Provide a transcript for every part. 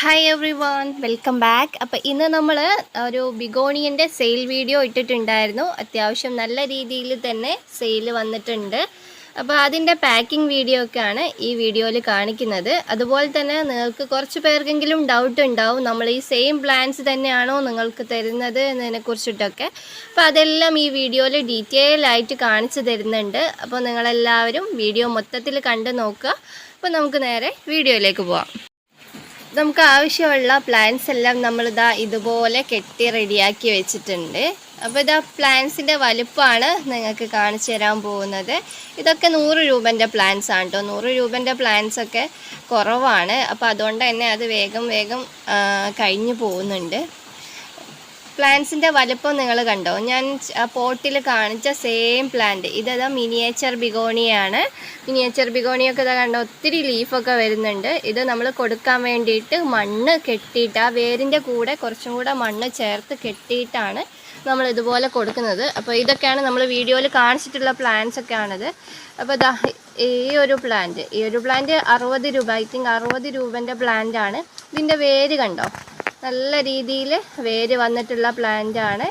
Hi everyone welcome back അപ്പോൾ ഇന്ന് നമ്മൾ ഒരു ബിഗോണിയന്റെ സെയിൽ വീഡിയോ ഇട്ടിട്ടുണ്ടായിരുന്നു. അത്യാവശ്യം നല്ല രീതിയിൽ തന്നെ സെയിൽ വന്നിട്ടുണ്ട്. അപ്പോൾ അതിന്റെ പാക്കിംഗ് വീഡിയോ ഒക്കെയാണ് ഈ വീഡിയോയിൽ കാണിക്കുന്നത്. അതുപോലെ തന്നെ നിങ്ങൾക്ക് കുറച്ച് പേർക്കെങ്കിലും ഡൗട്ട് ഉണ്ടാവും നമ്മൾ ഈ സെയിം പ്ലാൻസ് തന്നെയാണോ നിങ്ങൾക്ക് തരുന്നത് എന്നതിനെക്കുറിച്ചിട്ടൊക്കെ അപ്പോൾ അതെല്ലാം ഈ വീഡിയോയിൽ ഡീറ്റെയിൽ ആയിട്ട് കാണിച്ചു തരുന്നുണ്ട്. അപ്പോൾ നിങ്ങളെല്ലാവരും വീഡിയോ മൊത്തത്തിൽ കണ്ടു നോക്കുക. അപ്പോൾ നമുക്ക് നേരെ വീഡിയോയിലേക്ക് പോവാം. നമുക്ക് ആവശ്യമുള്ള പ്ലാന്റ്സ് എല്ലാം നമ്മളിതാ ഇതുപോലെ കെട്ടി റെഡിയാക്കി വെച്ചിട്ടുണ്ട്. അപ്പോൾ ഇതാ പ്ലാന്റ്സിന്റെ വലുപ്പമാണ് നിങ്ങൾക്ക് കാണിച്ചു തരാൻ പോകുന്നത്. ഇതൊക്കെ നൂറ് രൂപന്റെ പ്ലാന്റ്സ് ആണ് കേട്ടോ നൂറ് രൂപന്റെ പ്ലാന്റ്സ് ഒക്കെ കുറവാണ്. അപ്പോൾ അതുകൊണ്ട് തന്നെ അത് വേഗം വേഗം കഴിഞ്ഞു പോകുന്നുണ്ട്. പ്ലാന്റ്സിന്റെ വലുപ്പം നിങ്ങൾ കണ്ടോ? ഞാൻ പോട്ടിൽ കാണിച്ച സെയിം പ്ലാന്റ് ഇതാ മിനിയേച്ചർ ബിഗോണിയാണ്. മിനിയേച്ചർ ബിഗോണിയൊക്കെ ഇതാ കണ്ടോ? ഒത്തിരി ലീഫൊക്കെ വരുന്നുണ്ട്. ഇത് നമ്മൾ കൊടുക്കാൻ വേണ്ടിയിട്ട് മണ്ണ് കെട്ടിയിട്ട് ആ വേരിന്റെ കൂടെ കുറച്ചും കൂടെ മണ്ണ് ചേർത്ത് കെട്ടിയിട്ടാണ് നമ്മൾ ഇതുപോലെ കൊടുക്കുന്നത്. അപ്പോൾ ഇതൊക്കെയാണ് നമ്മൾ വീഡിയോയിൽ കാണിച്ചിട്ടുള്ള പ്ലാന്റ്സ് ഒക്കെയാണിത്. അപ്പോൾ ഇതാ ഈ ഒരു പ്ലാന്റ് ഈ ഒരു പ്ലാന്റ് അറുപത് രൂപ ഐ തിങ്ക് അറുപത് രൂപന്റെ പ്ലാന്റ് ആണ്. ഇതിന്റെ വേര് കണ്ടോ? നല്ല രീതിയിൽ വേര് വന്നിട്ടുള്ള പ്ലാന്റ് ആണ്.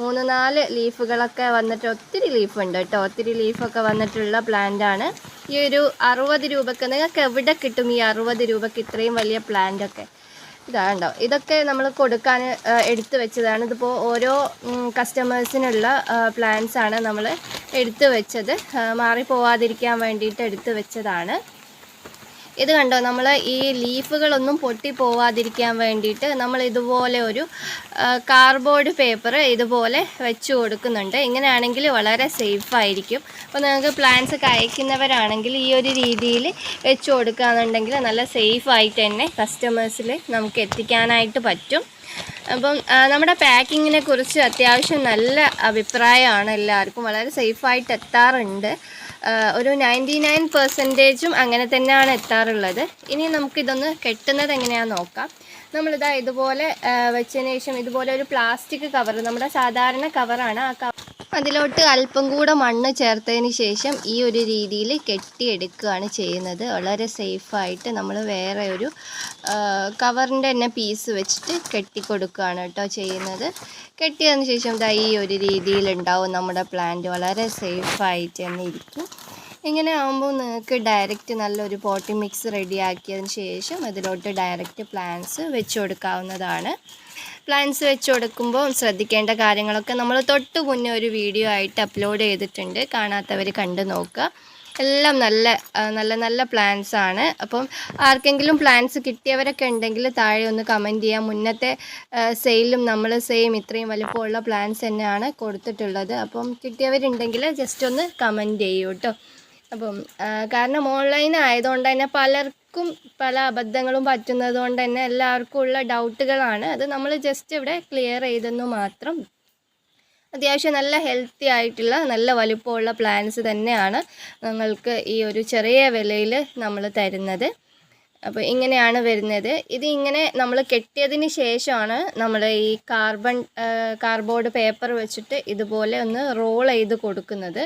മൂന്ന് നാല് ലീഫുകളൊക്കെ വന്നിട്ട് ഒത്തിരി ലീഫ് ഉണ്ട് കേട്ടോ. ഒത്തിരി ലീഫൊക്കെ വന്നിട്ടുള്ള പ്ലാന്റ് ആണ്. ഈ ഒരു അറുപത് രൂപക്ക് നിങ്ങൾക്ക് എവിടെ കിട്ടും ഈ അറുപത് രൂപക്ക് ഇത്രയും വലിയ പ്ലാന്റ് ഒക്കെ? ഇതാണ്ടോ ഇതൊക്കെ നമ്മൾ കൊടുക്കാൻ എടുത്തു വെച്ചതാണ്. ഇതിപ്പോൾ ഓരോ കസ്റ്റമേഴ്സിനുള്ള പ്ലാന്റ്സാണ് നമ്മൾ എടുത്തു വെച്ചത്. മാറിപ്പോവാതിരിക്കാൻ വേണ്ടിയിട്ട് എടുത്തു വെച്ചതാണ്. ഇത് കണ്ടോ? നമ്മൾ ഈ ലീഫുകളൊന്നും പൊട്ടി പോവാതിരിക്കാൻ വേണ്ടിയിട്ട് നമ്മൾ ഇതുപോലെ ഒരു കാർബോർഡ് പേപ്പർ ഇതുപോലെ വെച്ച് കൊടുക്കുന്നുണ്ട്. ഇങ്ങനെയാണെങ്കിൽ വളരെ സേഫായിരിക്കും അപ്പോൾ നിങ്ങൾക്ക് പ്ലാന്റ്സ് ഒക്കെ അയക്കുന്നവരാണെങ്കിൽ ഈ ഒരു രീതിയിൽ വെച്ച് കൊടുക്കുകയാണെന്നുണ്ടെങ്കിൽ നല്ല സേഫ് ആയിട്ട് തന്നെ കസ്റ്റമേഴ്സിൽ നമുക്ക് എത്തിക്കാനായിട്ട് പറ്റും. അപ്പം നമ്മുടെ പാക്കിങ്ങിനെ കുറിച്ച് അത്യാവശ്യം നല്ല അഭിപ്രായമാണ് എല്ലാവർക്കും. വളരെ സേഫായിട്ട് എത്താറുണ്ട്. ഒരു നയന്റി നയൻ പെർസെന്റേജും അങ്ങനെ തന്നെയാണ് എത്താറുള്ളത്. ഇനി നമുക്കിതൊന്ന് കെട്ടുന്നത് എങ്ങനെയാണെന്ന് നോക്കാം. നമ്മളിതാ ഇതുപോലെ വെച്ചതിന് ശേഷം ഇതുപോലെ ഒരു പ്ലാസ്റ്റിക് കവർ നമ്മുടെ സാധാരണ കവറാണ് ആ കവർ അതിലോട്ട് അല്പം കൂടെ മണ്ണ് ചേർത്തതിന് ശേഷം ഈ ഒരു രീതിയിൽ കെട്ടിയെടുക്കുകയാണ് ചെയ്യുന്നത്. വളരെ സേഫായിട്ട് നമ്മൾ വേറെ ഒരു കവറിന്റെ തന്നെ പീസ് വെച്ചിട്ട് കെട്ടിക്കൊടുക്കുകയാണ് കേട്ടോ ചെയ്യുന്നത്. കെട്ടിയതിന് ശേഷം ഇതാ ഈ ഒരു രീതിയിലുണ്ടാവും നമ്മുടെ പ്ലാന്റ് വളരെ സേഫായിട്ട് തന്നെ ഇരിക്കും. ഇങ്ങനെ ആകുമ്പോൾ നിങ്ങൾക്ക് ഡയറക്റ്റ് നല്ലൊരു പോട്ടിംഗ് മിക്സ് റെഡിയാക്കിയതിന് ശേഷം അതിലോട്ട് ഡയറക്റ്റ് പ്ലാന്റ്സ് വെച്ച് കൊടുക്കാവുന്നതാണ് പ്ലാന്റ്സ് വെച്ച് കൊടുക്കുമ്പോൾ ശ്രദ്ധിക്കേണ്ട കാര്യങ്ങളൊക്കെ നമ്മൾ തൊട്ട് മുന്നേ ഒരു വീഡിയോ ആയിട്ട് അപ്ലോഡ് ചെയ്തിട്ടുണ്ട്. കാണാത്തവർ കണ്ടു നോക്കുക. എല്ലാം നല്ല നല്ല നല്ല പ്ലാന്റ്സ് ആണ്. അപ്പം ആർക്കെങ്കിലും പ്ലാന്റ്സ് കിട്ടിയവരൊക്കെ ഉണ്ടെങ്കിൽ താഴെ ഒന്ന് കമന്റ് ചെയ്യാം. മുന്നത്തെ സെയിലും നമ്മൾ സെയിം ഇത്രയും വലിപ്പമുള്ള പ്ലാന്റ്സ് തന്നെയാണ് കൊടുത്തിട്ടുള്ളത്. അപ്പം കിട്ടിയവരുണ്ടെങ്കിൽ ജസ്റ്റ് ഒന്ന് കമന്റ് ചെയ്യൂ കേട്ടോ അപ്പം കാരണം ഓൺലൈൻ ആയതുകൊണ്ട് തന്നെ പലർക്കും പല അബദ്ധങ്ങളും പറ്റുന്നത് കൊണ്ട് തന്നെ എല്ലാവർക്കും ഉള്ള ഡൗട്ടുകളാണ് അത് നമ്മൾ ജസ്റ്റ് ഇവിടെ ക്ലിയർ ചെയ്തെന്നു മാത്രം അത്യാവശ്യം നല്ല ഹെൽത്തി ആയിട്ടുള്ള നല്ല വലുപ്പമുള്ള പ്ലാൻസ് തന്നെയാണ് നിങ്ങൾക്ക് ഈ ഒരു ചെറിയ വിലയിൽ നമ്മൾ തരുന്നത്. അപ്പോൾ ഇങ്ങനെയാണ് വരുന്നത്. ഇത് ഇങ്ങനെ നമ്മൾ കെട്ടിയതിന് ശേഷമാണ് നമ്മൾ ഈ കാർബൺ കാർബോർഡ് പേപ്പർ വെച്ചിട്ട് ഇതുപോലെ ഒന്ന് റോൾ ചെയ്ത് കൊടുക്കുന്നത്.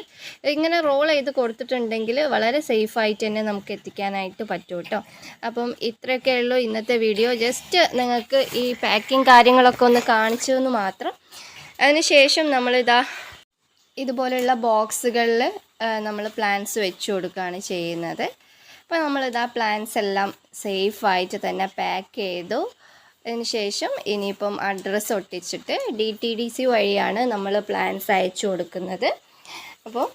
ഇങ്ങനെ റോൾ ചെയ്ത് കൊടുത്തിട്ടുണ്ടെങ്കിൽ വളരെ സേഫായിട്ട് തന്നെ നമുക്ക് എത്തിക്കാനായിട്ട് പറ്റും കേട്ടോ അപ്പം ഇത്രയൊക്കെ ഉള്ളൂ ഇന്നത്തെ വീഡിയോ ജസ്റ്റ് നിങ്ങൾക്ക് ഈ പാക്കിംഗ് കാര്യങ്ങളൊക്കെ ഒന്ന് കാണിച്ചു എന്ന് മാത്രം അതിനുശേഷം നമ്മളിതാ ഇതുപോലെയുള്ള ബോക്സുകളിൽ നമ്മൾ പ്ലാന്റ്സ് വെച്ച് കൊടുക്കുകയാണ് ചെയ്യുന്നത്. അപ്പോൾ നമ്മളിതാ പ്ലാൻസ് എല്ലാം സേഫായിട്ട് തന്നെ പാക്ക് ചെയ്തു. അതിന് ശേഷം ഇനിയിപ്പം അഡ്രസ്സ് ഒട്ടിച്ചിട്ട് ഡി ടി ഡി സി വഴിയാണ് നമ്മൾ പ്ലാൻസ് അയച്ചു കൊടുക്കുന്നത്. അപ്പോൾ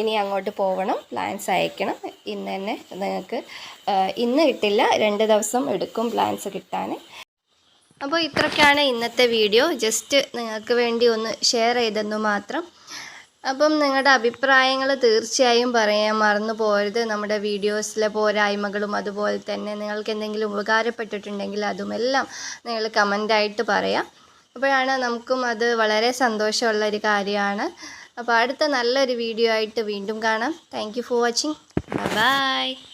ഇനി അങ്ങോട്ട് പോകണം പ്ലാൻസ് അയക്കണം. ഇന്ന് തന്നെ നിങ്ങൾക്ക് ഇന്ന് കിട്ടില്ല രണ്ട് ദിവസം എടുക്കും പ്ലാൻസ് കിട്ടാൻ. അപ്പോൾ ഇത്രയ്ക്കാണ് ഇന്നത്തെ വീഡിയോ ജസ്റ്റ് നിങ്ങൾക്ക് വേണ്ടി ഒന്ന് ഷെയർ ചെയ്തെന്ന് മാത്രം. അപ്പം നിങ്ങളുടെ അഭിപ്രായങ്ങൾ തീർച്ചയായും പറയാൻ മറന്നു പോകരുത്. നമ്മുടെ വീഡിയോസിലെ പോരായ്മകളും അതുപോലെ തന്നെ നിങ്ങൾക്ക് എന്തെങ്കിലും ഉപകാരപ്പെട്ടിട്ടുണ്ടെങ്കിൽ അതുമെല്ലാം നിങ്ങൾ കമന്റായിട്ട് പറയാം. അപ്പോഴാണ് നമുക്കും അത് വളരെ സന്തോഷമുള്ള ഒരു കാര്യമാണ്. അപ്പോൾ അടുത്ത നല്ലൊരു വീഡിയോ ആയിട്ട് വീണ്ടും കാണാം. Thank for watching. ബൈ.